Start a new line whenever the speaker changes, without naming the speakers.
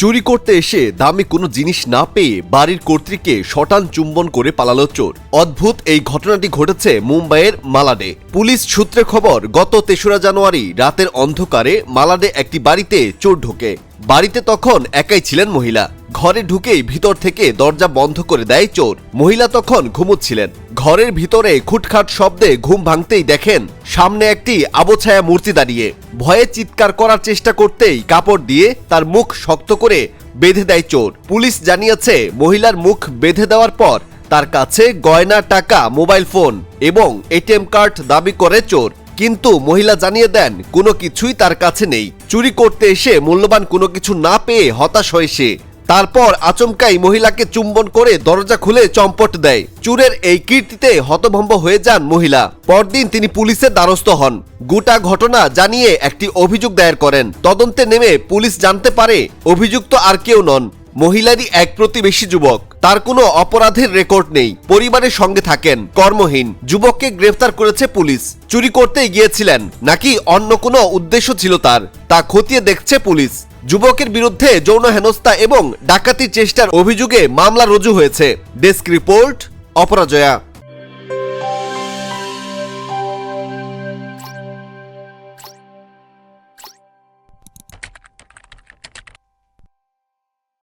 চুরি করতে এসে দামি কোনো জিনিস না পেয়ে বাড়ির কর্তৃকে শটান চুম্বন করে পালালো চোর। অদ্ভুত এই ঘটনাটি ঘটেছে মুম্বাইয়ের মালাডে। পুলিশ সূত্রে খবর, গত তেসরা জানুয়ারি রাতের অন্ধকারে মালাডে একটি বাড়িতে চোর ঢোকে। বাড়িতে তখন একাই ছিলেন মহিলা। ঘরে ঢুকেই ভিতর থেকে দরজা বন্ধ করে দেয় চোর। মহিলা তখন ঘুমুচ্ছিলেন। ঘরের ভিতরে খুটখাট শব্দে ঘুম ভাঙতেই দেখেন, সামনে একটি আবছায়া মূর্তি দাঁড়িয়ে। ভয়ে চিৎকার করার চেষ্টা করতেই কাপড় দিয়ে তার মুখ শক্ত করে বেঁধে দেয় চোর। পুলিশ জানিয়েছে, মহিলার মুখ বেঁধে দেওয়ার পর তার কাছে গয়না, টাকা, মোবাইল ফোন এবং এটিএম কার্ড দাবি করে চোর। কিন্তু মহিলা জানিয়ে দেন, কোনো কিছুই তার কাছে নেই। চুরি করতে এসে মূল্যবান কোনো কিছু না পেয়ে হতাশ হয় সে। তারপর আচমকাই মহিলাকে চুম্বন করে দরজা খুলে চম্পট দেয়। চুরের এই কীর্তিতে হতভম্ব হয়ে যান মহিলা। পরদিন তিনি পুলিশের দ্বারস্থ হন। গোটা ঘটনা জানিয়ে একটি অভিযোগ দায়ের করেন। তদন্তে নেমে পুলিশ জানতে পারে, অভিযুক্ত আর কেউ নন। মহিলারই এক প্রতিবেশী যুবক। তার কোনো অপরাধের রেকর্ড নেই। পরিবারের সঙ্গে থাকেন। কর্মহীন। যুবককে গ্রেফতার করেছে পুলিশ। চুরি করতে গিয়েছিলেন। নাকি অন্য কোনো উদ্দেশ্য ছিল তার? তা খতিয়ে দেখছে পুলিশ। যুবকের বিরুদ্ধে যৌন হেনস্থা এবং ডাকাতির চেষ্টার অভিযোগে মামলা রুজু হয়েছে। Desk report, Aparajaya.